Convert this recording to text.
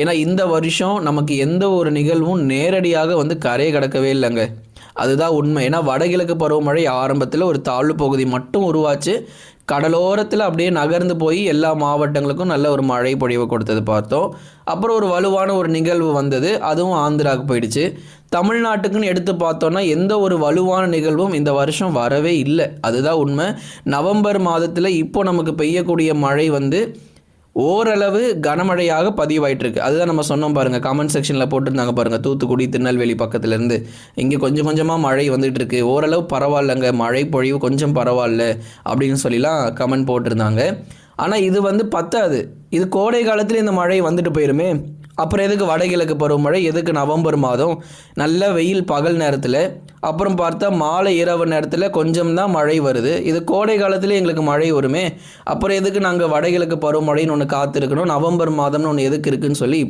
ஏன்னா இந்த வருஷம் நமக்கு எந்த ஒரு நிகழ்வும் நேரடியாக வந்து கரையை கடக்கவே இல்லைங்க. அதுதான் உண்மை. ஏன்னா வடகிழக்கு பருவமழை ஆரம்பத்தில் ஒரு தாழ்வு பகுதி மட்டும் உருவாச்சு. கடலோரத்தில் அப்படியே நகர்ந்து போய் எல்லா மாவட்டங்களுக்கும் நல்ல ஒரு மழை பொழிவு கொடுத்தது பார்த்தோம். அப்புறம் ஒரு வலுவான ஒரு நிகழ்வு வந்தது. அதுவும் ஆந்திராவுக்கு போயிடுச்சு. தமிழ்நாட்டுக்குன்னு எடுத்து பார்த்தோன்னா எந்த ஒரு வலுவான நிகழ்வும் இந்த வருஷம் வரவே இல்லை. அதுதான் உண்மை. நவம்பர் மாதத்தில் இப்போ நமக்கு பெய்யக்கூடிய மழை வந்து ஓரளவு கனமழையாக பதிவாயிட்டிருக்கு. அதுதான் நம்ம சொன்னோம் பாருங்கள் கமெண்ட் செக்ஷனில் போட்டிருந்தாங்க பாருங்கள் தூத்துக்குடி திருநெல்வேலி பக்கத்துலேருந்து. இங்கே கொஞ்சம் கொஞ்சமாக மழை வந்துட்டு இருக்கு ஓரளவு பரவாயில்லைங்க மழை பொழிவு கொஞ்சம் பரவாயில்ல அப்படின்னு சொல்லிலாம் கமெண்ட் போட்டிருந்தாங்க. ஆனால் இது வந்து பத்தாது. இது கோடை காலத்தில் இந்த மழை வந்துட்டு போயிருமே. அப்புறம் எதுக்கு வடகிழக்கு பருவமழை எதுக்கு நவம்பர் மாதம்? நல்ல வெயில் பகல் நேரத்தில். அப்புறம் பார்த்தா மாலை இரவு நேரத்தில் கொஞ்சம் தான் மழை வருது. இது கோடை காலத்தில் எங்களுக்கு மழை வருமே. அப்புறம் எதுக்கு நாங்கள் வடகிழக்கு பருவமழைன்னு ஒன்று காத்திருக்கணும்? நவம்பர் மாதம்னு ஒன்று எதுக்கு இருக்குன்னு சொல்லி